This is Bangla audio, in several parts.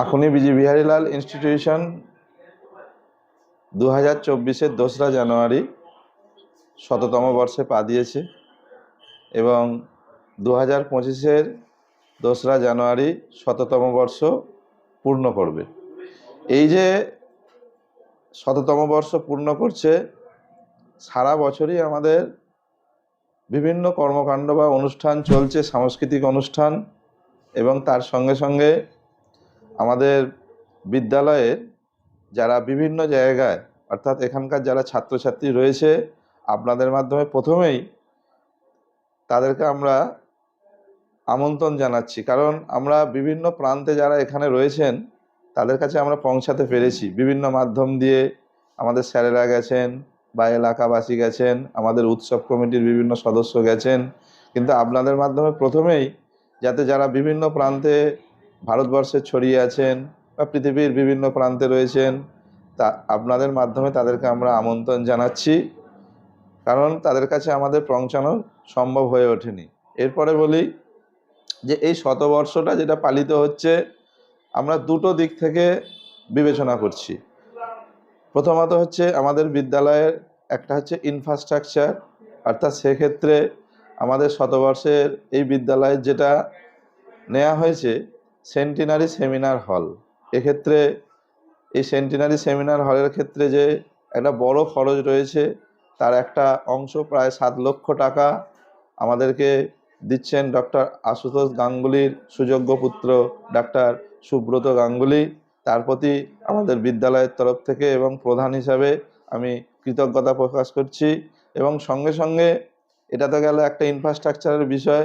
আখনি বিজি বিহারীলাল ইনস্টিটিউশন দু হাজার চব্বিশের দোসরা জানুয়ারি শততম বর্ষে পা দিয়েছে এবং দু হাজার পঁচিশের দোসরা জানুয়ারি শততম বর্ষ পূর্ণ করবে। এই যে শততম বর্ষ পূর্ণ করছে, সারা বছরই আমাদের বিভিন্ন কর্মকাণ্ড বা অনুষ্ঠান চলছে, সাংস্কৃতিক অনুষ্ঠান এবং তার সঙ্গে সঙ্গে আমাদের বিদ্যালয়ের যারা বিভিন্ন জায়গায়, অর্থাৎ এখানকার যারা ছাত্রছাত্রী রয়েছে, আপনাদের মাধ্যমে প্রথমেই তাদেরকে আমরা আমন্ত্রণ জানাচ্ছি। কারণ আমরা বিভিন্ন প্রান্তে যারা এখানে রয়েছেন, তাদের কাছে আমরা পৌঁছাতে পেরেছি। বিভিন্ন মাধ্যম দিয়ে আমাদের স্যারেরা গেছেন বা এলাকাবাসী গেছেন, আমাদের উৎসব কমিটির বিভিন্ন সদস্য গেছেন। কিন্তু আপনাদের মাধ্যমে প্রথমেই যাতে যারা বিভিন্ন প্রান্তে ভারতবর্ষে ছড়িয়ে আছেন বা পৃথিবীর বিভিন্ন প্রান্তে রয়েছেন, তা আপনাদের মাধ্যমে তাদেরকে আমরা আমন্ত্রণ জানাচ্ছি। কারণ তাদের কাছে আমাদের পৌঁছানো সম্ভব হয়ে ওঠেনি। এরপরে বলি যে এই শতবর্ষটা যেটা পালিত হচ্ছে, আমরা দুটো দিক থেকে বিবেচনা করছি। প্রথমত হচ্ছে আমাদের বিদ্যালয়ের একটা হচ্ছে ইনফ্রাস্ট্রাকচার অর্থাৎ সেক্ষেত্রে আমাদের শতবর্ষের এই বিদ্যালয়ের যেটা নেওয়া হয়েছে সেন্টিনারি সেমিনার হল এক্ষেত্রে এই সেন্টিনারি সেমিনার হলের ক্ষেত্রে যে একটা বড় খরচ রয়েছে, তার একটা অংশ প্রায় সাত লক্ষ টাকা আমাদেরকে দিচ্ছেন ডক্টর আশুতোষ গাঙ্গুলির সুযোগ্য পুত্র ডাক্তার সুব্রত গাঙ্গুলি। তার প্রতি আমাদের বিদ্যালয়ের তরফ থেকে এবং প্রধান হিসাবে আমি কৃতজ্ঞতা প্রকাশ করছি এবং সঙ্গে সঙ্গে এটা তো গেল একটা ইনফ্রাস্ট্রাকচারের বিষয়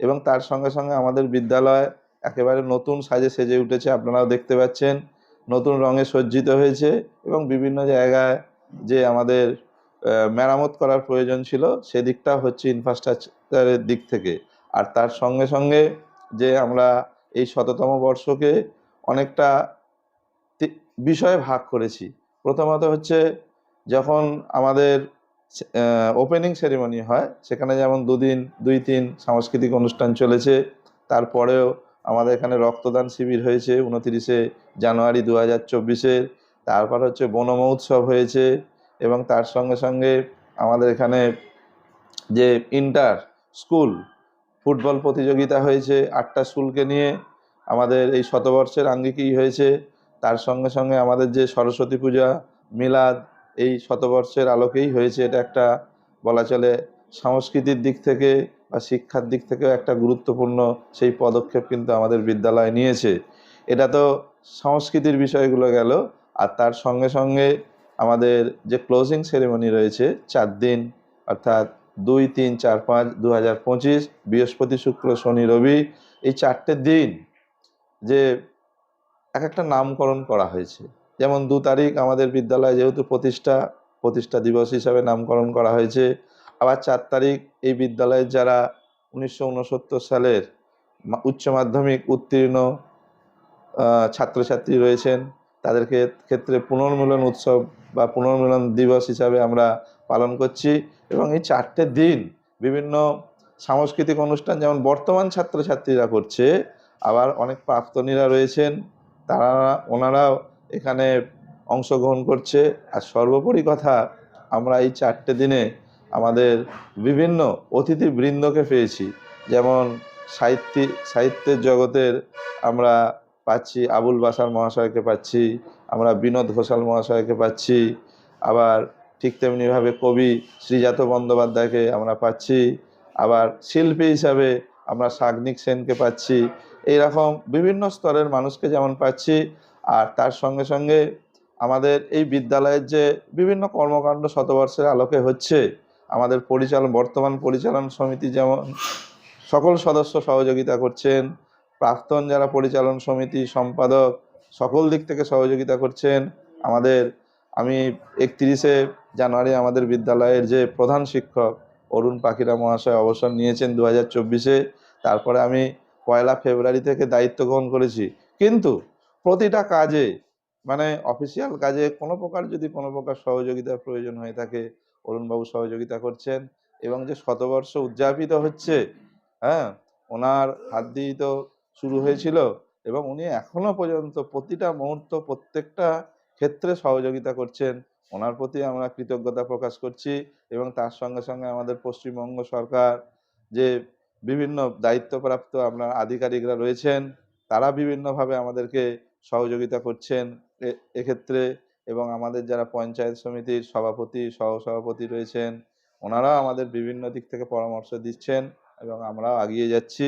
এবং তার সঙ্গে সঙ্গে আমাদের বিদ্যালয় একেবারে নতুন সাজে সেজে উঠেছে, আপনারাও দেখতে পাচ্ছেন। নতুন রঙে সজ্জিত হয়েছে এবং বিভিন্ন জায়গায় যে আমাদের মেরামত করার প্রয়োজন ছিল সেদিকটা হচ্ছে ইনফ্রাস্ট্রাকচারের দিক থেকে। আর তার সঙ্গে সঙ্গে যে আমরা এই শততম বর্ষকে অনেকটা বিষয়ে ভাগ করেছি। প্রথমত হচ্ছে যখন আমাদের ওপেনিং সেরিমনি হয়, সেখানে যেমন দুদিন, দুই তিন সাংস্কৃতিক অনুষ্ঠান চলেছে, তারপরেও আমাদের এখানে রক্তদান শিবির হয়েছে উনতিরিশে জানুয়ারি দু হাজার চব্বিশের তারপর হচ্ছে বন মহোৎসব হয়েছে এবং তার সঙ্গে সঙ্গে আমাদের এখানে যে ইন্টার স্কুল ফুটবল প্রতিযোগিতা হয়েছে, আটটা স্কুলকে নিয়ে আমাদের এই শতবর্ষের আঙ্গিকই হয়েছে। তার সঙ্গে সঙ্গে আমাদের যে সরস্বতী পূজা, মিলাদ, এই শতবর্ষের আলোকেই হয়েছে। এটা একটা বলা চলে সংস্কৃতির দিক থেকে বা শিক্ষার দিক থেকেও একটা গুরুত্বপূর্ণ সেই পদক্ষেপ কিন্তু আমাদের বিদ্যালয় নিয়েছে। এটা তো সংস্কৃতির বিষয়গুলো গেল, আর তার সঙ্গে সঙ্গে আমাদের যে ক্লোজিং সেরেমনি রয়েছে, চার দিন, অর্থাৎ দুই, তিন, চার, পাঁচ দু হাজার পঁচিশ, বৃহস্পতি, শুক্র, শনি, রবি, এই চারটে দিন যে এক একটা নামকরণ করা হয়েছে। যেমন দু তারিখ আমাদের বিদ্যালয় যেহেতু প্রতিষ্ঠা প্রতিষ্ঠা দিবস হিসাবে নামকরণ করা হয়েছে আবার চার তারিখ এই বিদ্যালয়ের যারা উনিশশো উনসত্তর সালের উচ্চ মাধ্যমিক উত্তীর্ণ ছাত্রছাত্রী রয়েছেন তাদেরকে ক্ষেত্রে পুনর্মিলন উৎসব বা পুনর্মিলন দিবস হিসাবে আমরা পালন করছি এবং এই চারটে দিন বিভিন্ন সাংস্কৃতিক অনুষ্ঠান যেমন বর্তমান ছাত্রছাত্রীরা করছে, আবার অনেক প্রাক্তনীরা রয়েছেন, তারা, ওনারাও এখানে অংশগ্রহণ করছে। আর সর্বোপরি কথা, আমরা এই চারটে দিনে আমাদের বিভিন্ন অতিথি বৃন্দকে পেয়েছি। যেমন সাহিত্যিক সাহিত্যের জগতের আমরা পাচ্ছি আবুল বাসার মহাশয়কে পাচ্ছি, আমরা বিনোদ ঘোষাল মহাশয়কে পাচ্ছি, আবার ঠিক তেমনিভাবে কবি শ্রীজাত বন্দ্যোপাধ্যায়কে আমরা পাচ্ছি, আবার শিল্পী হিসাবে আমরা সাগ্নিক সেনকে পাচ্ছি। এইরকম বিভিন্ন স্তরের মানুষকে যেমন পাচ্ছি, আর তার সঙ্গে সঙ্গে আমাদের এই বিদ্যালয়ের যে বিভিন্ন কর্মকাণ্ড শতবর্ষের আলোকে হচ্ছে আমাদের পরিচালন, বর্তমান পরিচালন সমিতি যেমন, সকল সদস্য সহযোগিতা করছেন, প্রাক্তন যারা পরিচালন সমিতি সম্পাদক, সকল দিক থেকে সহযোগিতা করছেন। আমাদের, আমি একত্রিশে জানুয়ারি আমাদের বিদ্যালয়ের যে প্রধান শিক্ষক অরুণ পাখিরা মহাশয় অবসর নিয়েছেন দু হাজার চব্বিশে, তারপরে আমি পয়লা ফেব্রুয়ারি থেকে দায়িত্ব গ্রহণ করেছি। কিন্তু প্রতিটা কাজে মানে অফিসিয়াল কাজে কোনো প্রকার যদি কোনো প্রকার সহযোগিতার প্রয়োজন হয়ে থাকে অরুণবাবু সহযোগিতা করছেন এবং যে শতবর্ষ উদযাপিত হচ্ছে হ্যাঁ ওনার হাত দিয়েই তো শুরু হয়েছিল এবং উনি এখনও পর্যন্ত প্রতিটা মুহূর্ত প্রত্যেকটা ক্ষেত্রে সহযোগিতা করছেন। ওনার প্রতি আমরা কৃতজ্ঞতা প্রকাশ করছি এবং তার সঙ্গে সঙ্গে আমাদের পশ্চিমবঙ্গ সরকার যে বিভিন্ন দায়িত্বপ্রাপ্ত আপনার আধিকারিকরা রয়েছেন, তারা বিভিন্নভাবে আমাদেরকে সহযোগিতা করছেন। এক্ষেত্রে এবং আমাদের যারা পঞ্চায়েত সমিতির সভাপতি, সহসভাপতি রয়েছেন, ওনারাও আমাদের বিভিন্ন দিক থেকে পরামর্শ দিচ্ছেন এবং আমরাও এগিয়ে যাচ্ছি।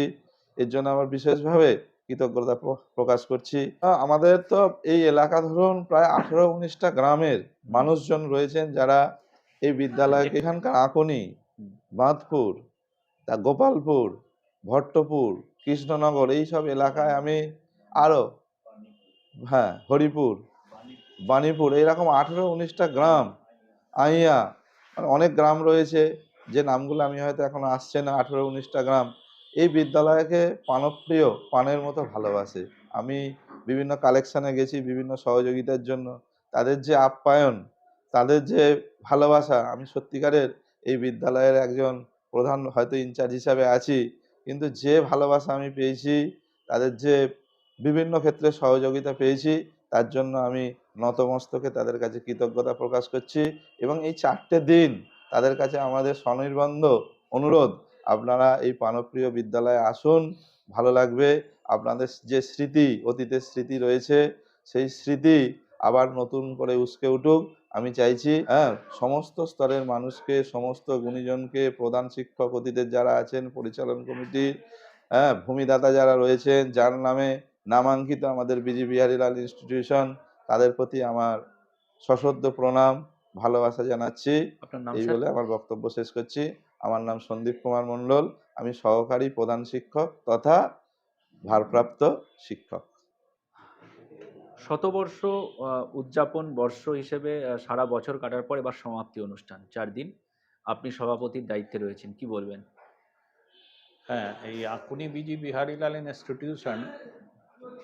এর জন্য আমার বিশেষভাবে কৃতজ্ঞতা প্র- প্রকাশ করছি। আমাদের তো এই এলাকা ধরুন প্রায় আঠেরো উনিশটা গ্রামের মানুষজন রয়েছেন যারা এই বিদ্যালয়, এখানকার আকনি, বাঁধপুর, তা গোপালপুর, ভট্টপুর, কৃষ্ণনগর এই সব এলাকায় আমি আরও হ্যাঁ হরিপুর বাণীপুর এরকম আঠেরো উনিশটা গ্রাম, আইয়া মানে অনেক গ্রাম রয়েছে, যে নামগুলো আমি হয়তো এখনও আসছে না, আঠেরো উনিশটা গ্রাম। এই বিদ্যালয়কে পানপ্রিয় পানের মতো ভালোবাসে। আমি বিভিন্ন কালেকশানে গেছি, বিভিন্ন সহযোগিতার জন্য। তাদের যে আপ্যায়ন, তাদের যে ভালোবাসা, আমি সত্যিকারের এই বিদ্যালয়ের একজন প্রধান হয়তো ইনচার্জ হিসাবে আছি, কিন্তু যে ভালোবাসা আমি পেয়েছি, তাদের যে বিভিন্ন ক্ষেত্রে সহযোগিতা পেয়েছি তার জন্য আমি নতমস্তকে তাদের কাছে কৃতজ্ঞতা প্রকাশ করছি এবং এই চারটে দিন তাদের কাছে আমাদের স্বনির্বন্ধ অনুরোধ, আপনারা এই পানপ্রিয় বিদ্যালয়ে আসুন, ভালো লাগবে। আপনাদের যে স্মৃতি, অতীতের স্মৃতি রয়েছে, সেই স্মৃতি আবার নতুন করে উস্কে উঠুক। আমি চাইছি হ্যাঁ সমস্ত স্তরের মানুষকে, সমস্ত গুণীজনকে, প্রধান শিক্ষক অতীতের যারা আছেন, পরিচালন কমিটির হ্যাঁ ভূমিদাতা যারা রয়েছেন, যার নামে নামাঙ্কিত আমাদের বিজি বিহারীলাল ইনস্টিটিউশন তাদের প্রতি আমার সশ্রদ্ধ প্রণাম ভালোবাসা জানাচ্ছি। এই বলে আমার বক্তব্য শেষ করছি। আমার নাম সন্দীপ কুমার মণ্ডল। আমি সহকারী প্রধান শিক্ষক তথা ভারপ্রাপ্ত শিক্ষক। শতবর্ষ উদযাপন বর্ষ হিসেবে সারা বছর কাটার পর এবার সমাপ্তি অনুষ্ঠান চার দিন। আপনি সভাপতির দায়িত্বে রয়েছেন কি বলবেন? হ্যাঁ এই আকুনি বিজি বিহারীলাল ইনস্টিটিউশন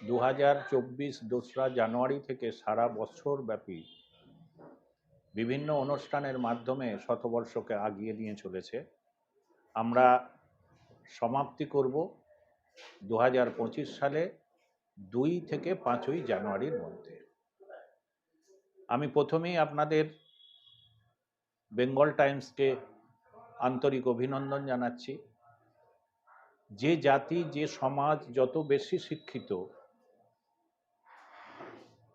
দু হাজার চব্বিশ দোসরা জানুয়ারি থেকে সারা বছর ব্যাপী বিভিন্ন অনুষ্ঠানের মাধ্যমে শতবর্ষকে আগিয়ে নিয়ে চলেছে। আমরা সমাপ্তি করব দু হাজার পঁচিশ সালে দুই থেকে পাঁচই জানুয়ারির মধ্যে। আমি প্রথমেই আপনাদের বেঙ্গল টাইমসকে আন্তরিক অভিনন্দন জানাচ্ছি। যে জাতি, যে সমাজ যত বেশি শিক্ষিত,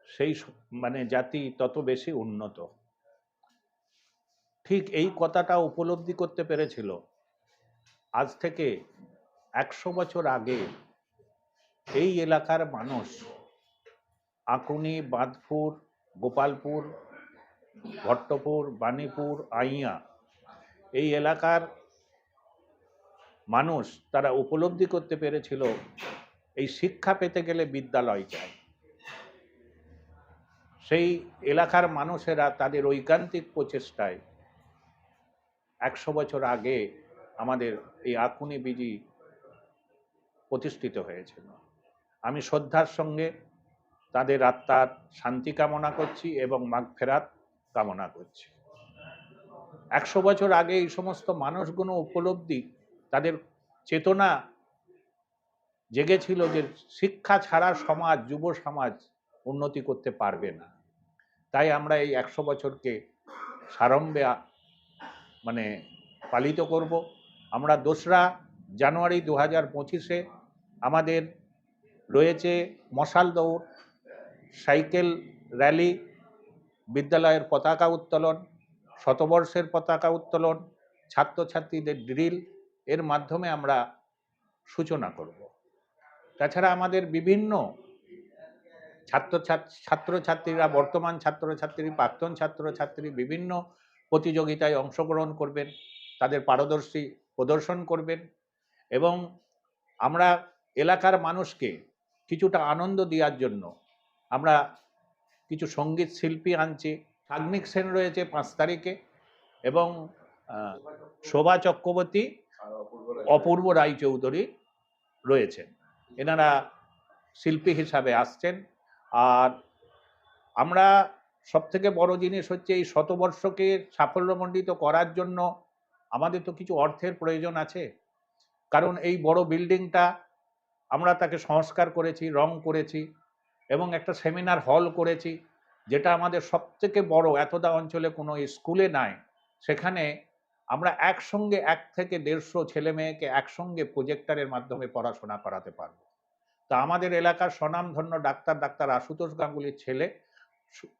সেই মানে জাতি তত বেশি উন্নত। ঠিক এই কথাটা উপলব্ধি করতে পেরেছিল। আজ থেকে একশো বছর আগে এই এলাকার মানুষ আকুনি, বাঁধপুর, গোপালপুর, ভট্টপুর, বাণীপুর, আইয়া এই এলাকার মানুষ তারা উপলব্ধি করতে পেরেছিল, এই শিক্ষা পেতে গেলে বিদ্যালয় চাই। সেই এলাকার মানুষেরা তাদের ঐকান্তিক প্রচেষ্টায় একশো বছর আগে আমাদের এই আকুনি বিজি প্রতিষ্ঠিত হয়েছিল। আমি শ্রদ্ধার সঙ্গে তাদের আত্মার শান্তি কামনা করছি এবং মাঘ ফেরাত কামনা করছি। একশো বছর আগে এই সমস্ত মানুষগুলো উপলব্ধি তাদের চেতনা জেগেছিল যে শিক্ষা ছাড়া সমাজ, যুব সমাজ উন্নতি করতে পারবে না। তাই আমরা এই একশো বছরকে সারম্ভে মানে পালিত করব। আমরা দোসরা জানুয়ারি দু হাজার পঁচিশে আমাদের রয়েছে মশাল দৌড়, সাইকেল র্যালি, বিদ্যালয়ের পতাকা উত্তোলন, শতবর্ষের পতাকা উত্তোলন, ছাত্রছাত্রীদের ড্রিল এর মাধ্যমে আমরা সূচনা করব। তাছাড়া আমাদের বিভিন্ন ছাত্র ছাত্রছাত্রীরা, বর্তমান ছাত্রছাত্রী, প্রাক্তন ছাত্রছাত্রী বিভিন্ন প্রতিযোগিতায় অংশগ্রহণ করবেন, তাদের পারদর্শী প্রদর্শন করবেন এবং আমরা এলাকার মানুষকে কিছুটা আনন্দ দেওয়ার জন্য আমরা কিছু সংগীত শিল্পী আনছি। সাগ্নিক সেন রয়েছে পাঁচ তারিখে এবং শোভা চক্রবর্তী অপূর্ব রায়চৌধুরী রয়েছেন। এনারা শিল্পী হিসাবে আসছেন। আর আমরা সবথেকে বড় জিনিস হচ্ছে এই শতবর্ষকে সাফল্যমণ্ডিত করার জন্য আমাদের তো কিছু অর্থের প্রয়োজন আছে। কারণ এই বড় বিল্ডিংটা আমরা তাকে সংস্কার করেছি, রং করেছি এবং একটা সেমিনার হল করেছি, যেটা আমাদের সবথেকে বড়, এতদা অঞ্চলে কোনো স্কুলে নাই। সেখানে আমরা একসঙ্গে এক থেকে দেড়শো ছেলে মেয়েকে একসঙ্গে প্রজেক্টরের মাধ্যমে পড়াশোনা করাতে পারব। তা আমাদের এলাকার স্বনামধন্য ডাক্তার ডাক্তার আশুতোষ গাঙ্গুলির ছেলে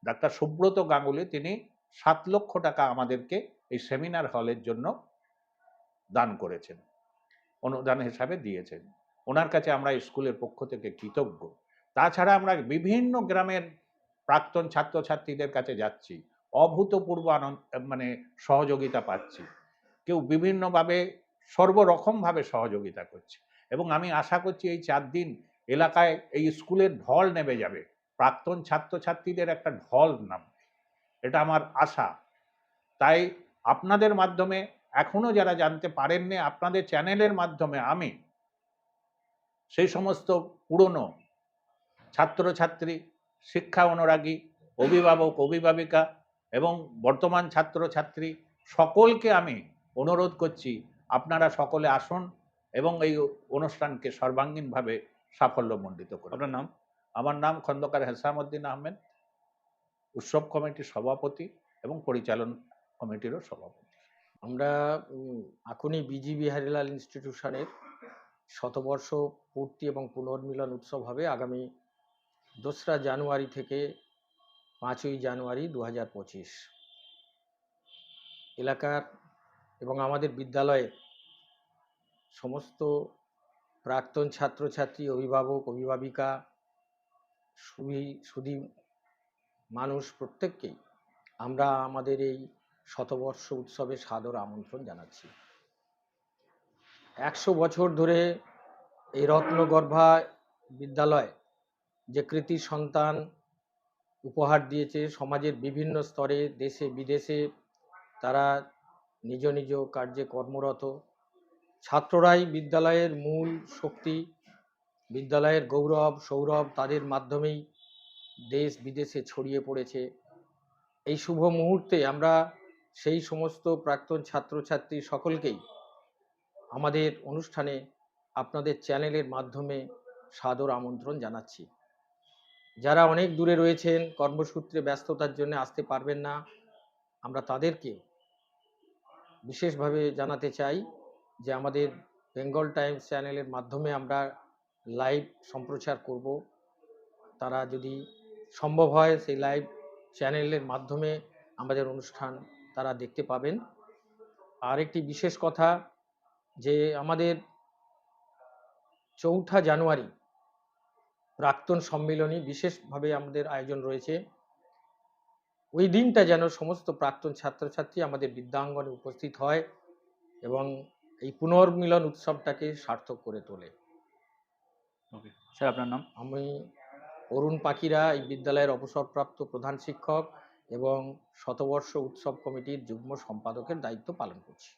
ডাক্তার সুব্রত গাঙ্গুলি, তিনি সাত লক্ষ টাকা আমাদেরকে এই সেমিনার হলের জন্য দান করেছেন, অনুদান হিসাবে দিয়েছেন। ওনার কাছে আমরা স্কুলের পক্ষ থেকে কৃতজ্ঞ। তাছাড়া আমরা বিভিন্ন গ্রামের প্রাক্তন ছাত্রছাত্রীদের কাছে যাচ্ছি। অভূতপূর্ব আনন্দ মানে সহযোগিতা পাচ্ছি। কেউ বিভিন্নভাবে, সর্বরকমভাবে সহযোগিতা করছে। এবং আমি আশা করছি এই চার দিন এলাকায় এই স্কুলের ঢল নেমে যাবে। প্রাক্তন ছাত্রছাত্রীদের একটা ঢল নামবে। এটা আমার আশা। তাই আপনাদের মাধ্যমে, এখনও যারা জানতে পারেননি, আপনাদের চ্যানেলের মাধ্যমে আমি সেই সমস্ত পুরনো ছাত্রছাত্রী, শিক্ষা অনুরাগী, অভিভাবক, অভিভাবিকা এবং বর্তমান ছাত্রছাত্রী সকলকে আমি অনুরোধ করছি আপনারা সকলে আসুন এবং এই অনুষ্ঠানকে সর্বাঙ্গীনভাবে সাফল্যমণ্ডিত করুন। আপনার নাম? আমার নাম খন্দকার হেসামউদ্দিন আহমেদ উৎসব কমিটির সভাপতি এবং পরিচালন কমিটিরও সভাপতি। আমরা আকুনি বিজি বিহারীলাল ইনস্টিটিউশনের শতবর্ষ পূর্তি এবং পুনর্মিলন উৎসব হবে আগামী দোসরা জানুয়ারি থেকে পাঁচই জানুয়ারি দু হাজার পঁচিশ। এলাকার এবং আমাদের বিদ্যালয়ের সমস্ত প্রাক্তন ছাত্রছাত্রী, অভিভাবক, অভিভাবিকা সুবি সুদী মানুষ প্রত্যেককেই আমরা আমাদের এই শতবর্ষ উৎসবে সাদর আমন্ত্রণ জানাচ্ছি। একশো বছর ধরে এই রত্নগর্ভা বিদ্যালয় যে কৃতি সন্তান উপহার দিয়েছে। সমাজের বিভিন্ন স্তরে, দেশে, বিদেশে তারা নিজ নিজ কার্যে কর্মরত। ছাত্ররাই বিদ্যালয়ের মূল শক্তি, বিদ্যালয়ের গৌরব, সৌরভ তাদের মাধ্যমেই দেশ বিদেশে ছড়িয়ে পড়েছে। এই শুভ মুহূর্তে আমরা সেই সমস্ত প্রাক্তন ছাত্রছাত্রী সকলকেই আমাদের অনুষ্ঠানে আপনাদের চ্যানেলের মাধ্যমে সাদর আমন্ত্রণ জানাচ্ছি। যারা অনেক দূরে রয়েছেন, কর্মসূত্রে ব্যস্ততার জন্য আসতে পারবেন না, আমরা তাদেরকে বিশেষভাবে জানাতে চাই যে আমাদের বেঙ্গল টাইমস চ্যানেলের মাধ্যমে আমরা লাইভ সম্প্রচার করব। তারা যদি সম্ভব হয় সেই লাইভ চ্যানেলের মাধ্যমে আমাদের অনুষ্ঠান তারা দেখতে পাবেন। আর একটি বিশেষ কথা যে আমাদের চৌঠা জানুয়ারি প্রাক্তন সম্মিলনী বিশেষভাবে আমাদের আয়োজন রয়েছে। ওই দিনটা যেন সমস্ত প্রাক্তন ছাত্রছাত্রী আমাদের বিদ্যাঙ্গনে উপস্থিত হয় এবং এই পুনর্মিলন উৎসবটাকে সার্থক করে তোলে। ওকে স্যার আপনার নাম? আমি অরুণ পাখিরা এই বিদ্যালয়ের অবসরপ্রাপ্ত প্রধান শিক্ষক এবং শতবর্ষ উৎসব কমিটির যুগ্ম সম্পাদকের দায়িত্ব পালন করছি।